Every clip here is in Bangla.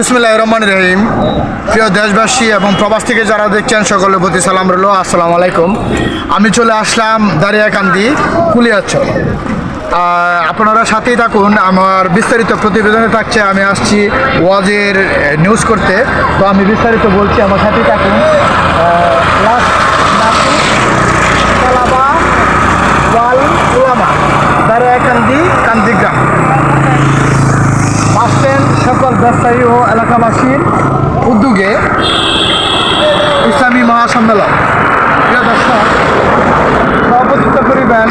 বিসমুল্লাহ রহমান রহিম। প্রিয় দেশবাসী এবং প্রবাস থেকে যারা দেখছেন, সকলের প্রতি সালাম রইল। আসসালামু আলাইকুম। আমি চলে আসলাম দারিয়াকান্দি কুলিয়াচল আপনারা সাথেই থাকুন। আমার বিস্তারিত প্রতিবেদনে থাকছে, আমি আসছি ওয়াজের নিউজ করতে। তো আমি বিস্তারিত বলছি, আমার সাথেই থাকুন। ব্যবসায়ী ও এলাকাবাসীর উদ্যোগে ইসলামী মহাসম্মেলন। প্রিয় দর্শক, সভাপতিত্ব করিবেন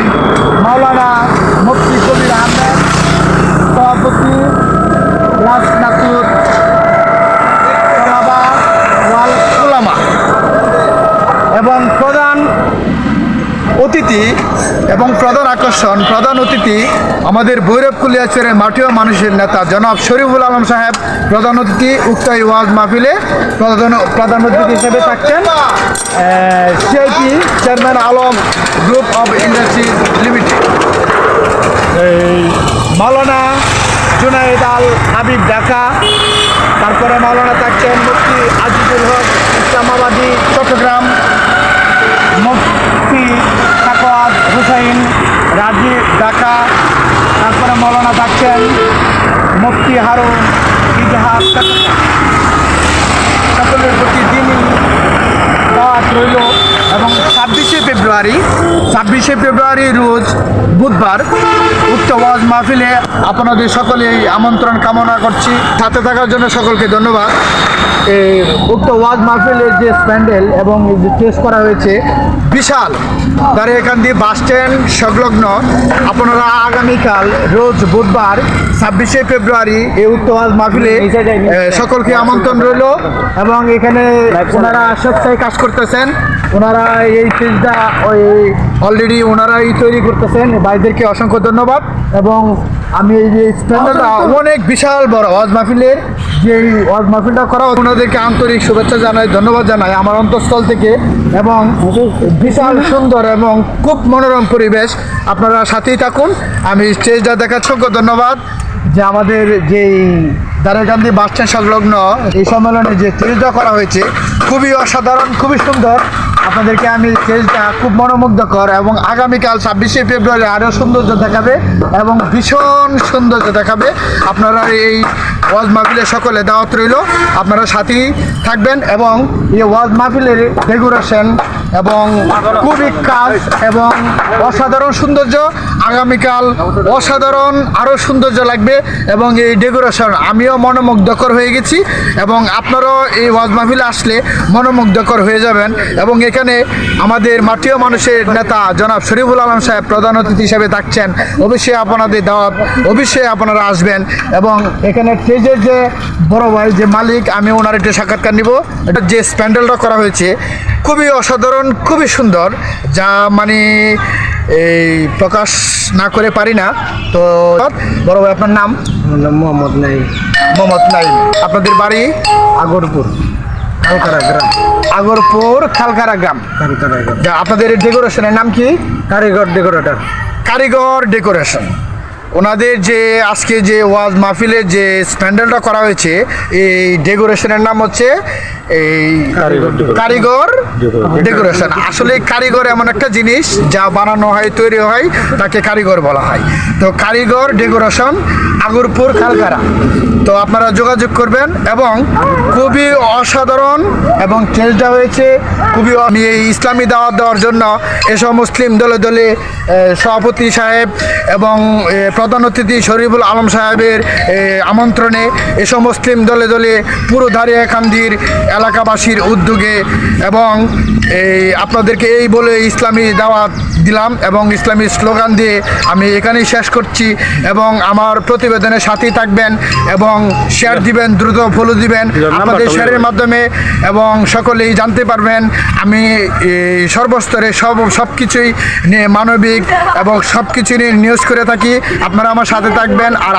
মাওলানা মুফতি কবির আহমেদ, সভাপতি রাজ অতিথি এবং প্রধান আকর্ষণ, প্রধান অতিথি আমাদের ভৈরব কুলিয়াচরের মাটিও মানুষের নেতা জনাব শরীফুল আলম সাহেব, প্রধান অতিথি উক্ত ওয়াজ মাহফিলে প্রধান প্রধান অতিথি হিসেবে থাকছেন। CIP chairman Alam group of industries limited. এই মাওলানা জুনাইদ আল হাবিব ঢাকা তারপরে মাওলানা থাকছেন মুফতি আজিজুল হক ইসলামাবাদী চট্টগ্রাম মুফতি সাকওয়াত হুসাইন রাজীব ঢাকা তারপরে মৌলানা থাকছেন মুফতি ইতিহাস। সকলের প্রতি দিনই দাওয়াত রইল এবং ছাব্বিশে ফেব্রুয়ারি ছাব্বিশে ফেব্রুয়ারি রোজ বুধবার উক্ত ওয়াজ মাহফিলে আপনাদের সকলেই আমন্ত্রণ কামনা করছি সাথে থাকার জন্য সকলকে ধন্যবাদ উক্ত ওয়াজ মাহফিলের যে স্প্যান্ডেল এবং যে টেস্ট করা হয়েছে বিশাল। তার এখান দিয়ে বাস স্ট্যান্ড সংলগ্ন। আপনারা আগামীকাল রোজ বুধবার ছাব্বিশে ফেব্রুয়ারি এই উক্ত ওয়াজ মাহফিলে সকলকে আমন্ত্রণ রইল এবং এখানে ওনারা স্বেচ্ছায় কাজ করতেছেন। ওনারা এই পেজটা ওই অলরেডি ওনারাই তৈরি করতেছেন। ভাইদেরকে অসংখ্য ধন্যবাদ এবং আমি এই যে স্ট্যান্ডার্ডটা অনেক বিশাল বড় ওয়াজ মাহফিলের যে ওয়াজ মাহফিলটা করা ওনাদেরকে আন্তরিক শুভেচ্ছা জানাই, ধন্যবাদ জানাই আমার অন্তঃস্থল থেকে। এবং বিশাল সুন্দর এবং খুব মনোরম পরিবেশ। আপনারা সাথেই থাকুন। আমি স্টেজটা দেখার যোগ্য ধন্যবাদ। যে আমাদের যেই দারাগান্ধী স্ট্যান্ড সংলগ্ন এই সম্মেলনে যে স্টেজটা করা হয়েছে, খুবই অসাধারণ, খুবই সুন্দর। আপনাদেরকে আমি স্টেজটা খুব মনোমুগ্ধকর এবং আগামীকাল ছাব্বিশে ফেব্রুয়ারি আরও সৌন্দর্য দেখাবে এবং ভীষণ সৌন্দর্য দেখাবে। আপনারা এই ওয়াজ মাহফিলের সকলে দাওয়াত রইল। আপনারা সাথেই থাকবেন এবং এই ওয়াজ মাহফিলের ডেকোরেশন এবং খুবই কাজ এবং অসাধারণ সৌন্দর্য আগামীকাল অসাধারণ, আরও সৌন্দর্য লাগবে এবং এই ডেকোরেশন আমিও মনোমুগ্ধকর হয়ে গেছি এবং আপনারাও এই ওয়াজ মাহফিলে আসলে মনোমুগ্ধকর হয়ে যাবেন এবং এখানে আমাদের মাটিও মানুষের নেতা জনাব শরীফুল আলম সাহেব প্রধান অতিথি হিসেবে থাকছেন। অবশ্যই আপনাদের দাওয়াত অবশ্যই আপনারা আসবেন এবং এখানে স্টেজের যে বড় ভাই, যে মালিক, আমি ওনার একটু সাক্ষাৎকার নিব। এটা যে স্প্যান্ডেলটা করা হয়েছে, খুবই অসাধারণ, খুবই সুন্দর, যা মানে এই প্রকাশ না করে পারি না। তো বড় ভাই আপনার নাম? মোহাম্মদ নাই মোহাম্মদ নাইম আপনাদের বাড়ি? আগরপুর। কালকারা গ্রাম। আগরপুর খালকারা গ্রাম। কালকারা গ্রাম। আপনাদের ডেকোরেশনের নাম কি? কারিগর ডেকোরেটর কারিগর ডেকোরেশন ওনাদের যে আজকে যে ওয়াজ মাহফিলের যে স্প্যান্ডেলটা করা হয়েছে এই ডেকোরেশনের নাম হচ্ছে এই কারিগর ডেকোরেশন। আসলে কারিগর এমন একটা জিনিস যা বানানো হয় তৈরি হয় তাকে কারিগর বলা হয়। তো কারিগর ডেকোরেশন আগরপুর খালকারা তো আপনারা যোগাযোগ করবেন এবং খুবই অসাধারণ এবং চেষ্টা হয়েছে খুবই আমি এই ইসলামী দাওয়াত দেওয়ার জন্য এসব মুসলিম দলে দলে সভাপতি সাহেব এবং প্রধান অতিথি শরীফুল আলম সাহেবের আমন্ত্রণে এসব মুসলিম দলে দলে পুরো দাঁড়িয়াকান্দির এলাকাবাসীর উদ্যোগে এবং এই আপনাদেরকে এই বলে ইসলামী দাওয়াত দিলাম এবং ইসলামী স্লোগান দিয়ে আমি এখানেই শেষ করছি এবং আমার প্রতিবেদনের সাথেই থাকবেন এবং শেয়ার দিবেন দ্রুত ফলো দিবেন আমাদের শেয়ারের মাধ্যমে এবং সকলেই জানতে পারবেন আমি সর্বস্তরে সব সব কিছুই নিয়ে মানবিক এবং সব কিছু নিয়ে নিউজ করে থাকি। আপনারা আমার সাথে থাকবেন আর